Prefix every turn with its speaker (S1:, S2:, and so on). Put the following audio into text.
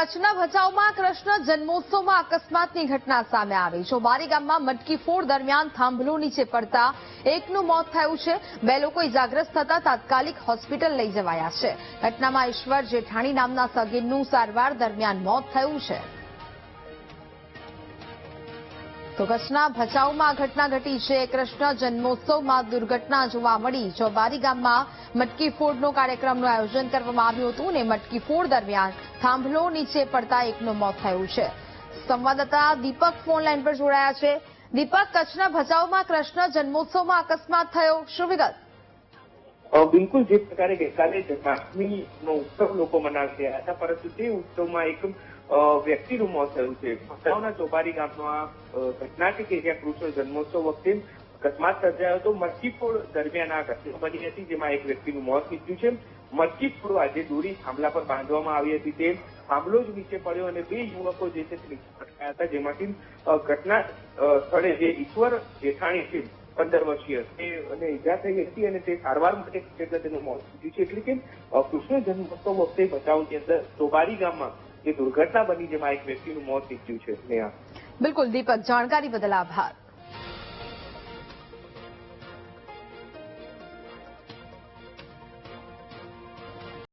S1: કચ્છના ભચાઉમાં કૃષ્ણ જન્મોત્સવમાં અકસ્માતની ઘટના સામે આવી. ચોબારી ગામમાં મટકી ફોડ દરમિયાન થાંભલો નીચે પડતા એકનું મોત થયું છે. બે લોકો ઇજાગ્રસ્ત થતા તાત્કાલિક હોસ્પિટલ લઈ જવાયા છે. ઘટનામાં ઈશ્વર જેઠાણી નામના સગીરનું સારવાર દરમિયાન મોત થયું છે. તો કચ્છના ભચાઉમાં ઘટના ઘટી છે. કૃષ્ણ જન્મોત્સવમાં દુર્ઘટના જોવા મળી. ચોબારી ગામમાં મટકી ફોડનો કાર્યક્રમનું આયોજન કરવામાં આવ્યું હતું અને મટકી ફોડ દરમિયાન થાંભલો નીચે પડતા એકનું મોત થયું છે. સંવાદદાતા દીપક ફોન લાઈન પર જોડાયા છે. દીપક, કચ્છના ભચાઉમાં કૃષ્ણ જન્મોત્સવમાં અકસ્માત થયો. શું વિગત?
S2: બિલકુલ જે પ્રકારે ગઈકાલે જન્માષ્ટમીનો ઉત્સવ લોકો મનાવશે હતા, પરંતુ તે ઉત્સવમાં એક વ્યક્તિનું મોત થયું છે. ભચાઉના ચોબારી ગામમાં ઘટના કે જ્યાં કૃષ્ણ જન્મોત્સવ વખતે અકસ્માત સર્જાયો હતો. મટકી દરમિયાન આ ઘટના બની હતી, જેમાં એક વ્યક્તિનું મોત નીપજ્યું છે. મટકી આજે દોરી થાંભલા પર બાંધવામાં આવી હતી. તે થાંભલો જ નીચે પડ્યો અને બે યુવકો જે છે નીચે હતા. જેમાંથી ઘટના સ્થળે જે ઈશ્વર જેઠાણી છે, પંદર વર્ષીય, તે અને ઈજા થઈ હતી અને તે સારવાર માટે ખસેડતા તેનું મોત થયું છે. એટલે કે કૃષ્ણ જન્મોત્સવ વખતે ભચાઉની અંદર ચોબારી ગામમાં જે દુર્ઘટના બની, જેમાં એક વ્યક્તિનું મોત નીપજ્યું છે.
S1: બિલકુલ, દીપક, જાણકારી બદલ આભાર.